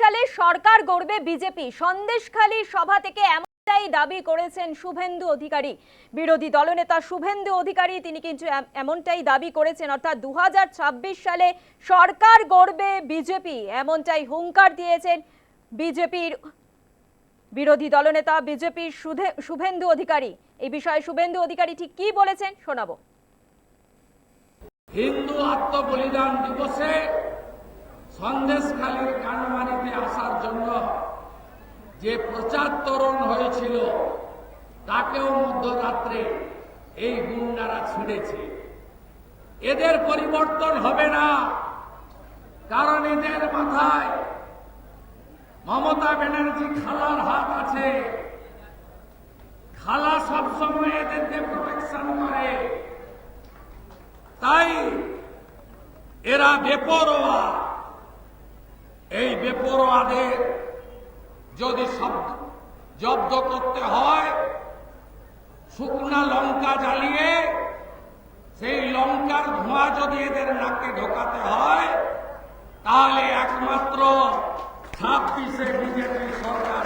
সালে সরকার গড়বে বিজেপি। সন্দেশখালী সভা থেকে এমনটাই দাবি করেছেন শুভেন্দু অধিকারী। বিরোধী দলনেতা শুভেন্দু অধিকারী, তিনি কিন্তু এমনটাই দাবি করেছেন, অর্থাৎ দুহাজার ছাব্বিশ সালে সরকার গড়বে বিজেপি, এমনটাই হুঙ্কার দিয়েছেন বিজেপির বিরোধী দলনেতা বিজেপির শুভেন্দু অধিকারী। এই বিষয়ে শুভেন্দু অধিকারী ঠিক কি বলেছেন শোনাবো। হিন্দু আত্মবলিদান দিবসে সন্দেশখালীর কানমানিতে আসার জন্য যে প্রচার তরণ হয়েছিল, তাকেও মধ্যরাত্রে এই গুন্ডারা ছিঁড়েছে। এদের পরিবর্তন হবে না, কারণ এদের মাথায় মমতা ব্যানার্জি খালার হাত আছে। খালা সবসময় এদেরকে প্রোটেকশন করে। তাই এরা বেপরোয়া। এই বেপরোয়াদের যদি সব জব্দ করতে হয়, শুকনা লঙ্কা জ্বালিয়ে সেই লঙ্কার ধোঁয়া যদি এদের নাকে ঢোকাতে হয়, তাহলে একমাত্র ছাব্বিশে বিজেপি সরকার